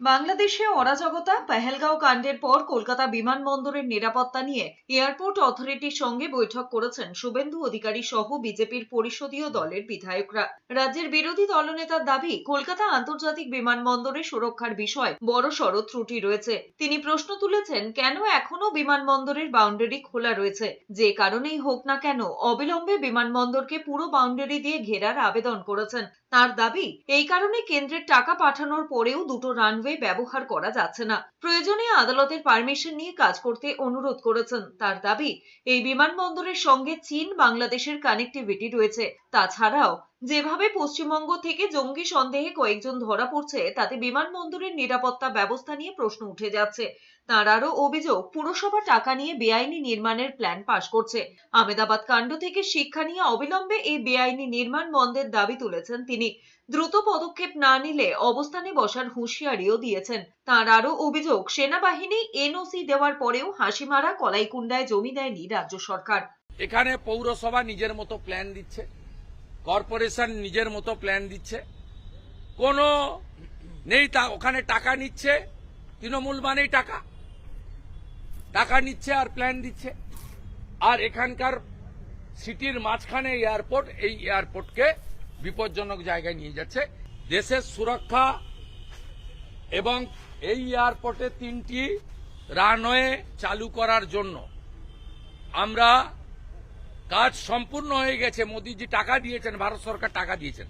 বাংলাদেশে অরাজকতা, পেহেলগাঁও কাণ্ডের পর কলকাতা বিমানবন্দরের নিরাপত্তা নিয়ে এয়ারপোর্ট অথরিটির সঙ্গে বৈঠক করেছেন শুভেন্দু অধিকারী সহ বিজেপির পরিষদীয় দলের বিধায়করা। রাজ্যের বিরোধী দলনেতার দাবি, কলকাতা আন্তর্জাতিক বিমানবন্দরে সুরক্ষার বিষয় বড়সড় ত্রুটি রয়েছে। তিনি প্রশ্ন তুলেছেন, কেন এখনও বিমানবন্দরের বাউন্ডারি খোলা রয়েছে? যে কারণেই হোক না কেন, অবিলম্বে বিমানবন্দরকে পুরো বাউন্ডারি দিয়ে ঘেরার আবেদন করেছেন। তার দাবি, এই কারণে কেন্দ্রের টাকা পাঠানোর পরেও দুটো রানওয়ে ব্যবহার করা যাচ্ছে না। প্রয়োজনে আদালতের পারমিশন নিয়ে কাজ করতে অনুরোধ করেছেন। তার দাবি, এই বিমানবন্দরের সঙ্গে চীন বাংলাদেশের কানেক্টিভিটি রয়েছে। তাছাড়াও যেভাবে পশ্চিমবঙ্গ থেকে জঙ্গি সন্দেহে কয়েকজন ধরা পড়ছে, তাতে বিমানবন্দরের নিরাপত্তা ব্যবস্থা নিয়ে প্রশ্ন উঠে যাচ্ছে। তার আরও অভিযোগ, পুরসভা টাকা নিয়ে বেআইনি নির্মাণের প্ল্যান পাশ করছে। আমেদাবাদ কাণ্ড থেকে শিক্ষা নিয়ে অবিলম্বে এই বেআইনি নির্মাণ বন্ধের দাবি তুলেছেন তিনি। দ্রুত পদক্ষেপ না নিলে অবস্থানে বসার হুঁশিয়ারিও দিয়েছেন। তার আরও অভিযোগ, সেনাবাহিনী এনওসি দেওয়ার পরেও হাসিমারা কলাইকুণ্ডায় জমি দেয়নি রাজ্য সরকার। এখানে পৌরসভা নিজের মতো প্ল্যান দিচ্ছে। কর্পোরেশন নিজের মতো প্ল্যান দিচ্ছে। কোনো নেই তা ওখানে টাকা নিচ্ছে, তৃণমূল মানেই টাকা। টাকা নিচ্ছে আর প্ল্যান দিচ্ছে। আর এখানকার সিটির মাঝখানে এয়ারপোর্ট, এই এয়ারপোর্টকে বিপজ্জনক জায়গায় নিয়ে যাচ্ছে। দেশের সুরক্ষা এবং এই এয়ারপোর্টে তিনটি রানওয়ে চালু করার জন্য আমরা কাজ সম্পূর্ণ হয়ে গেছে মোদীজি টাকা দিয়েছেন ভারত সরকার টাকা দিয়েছেন।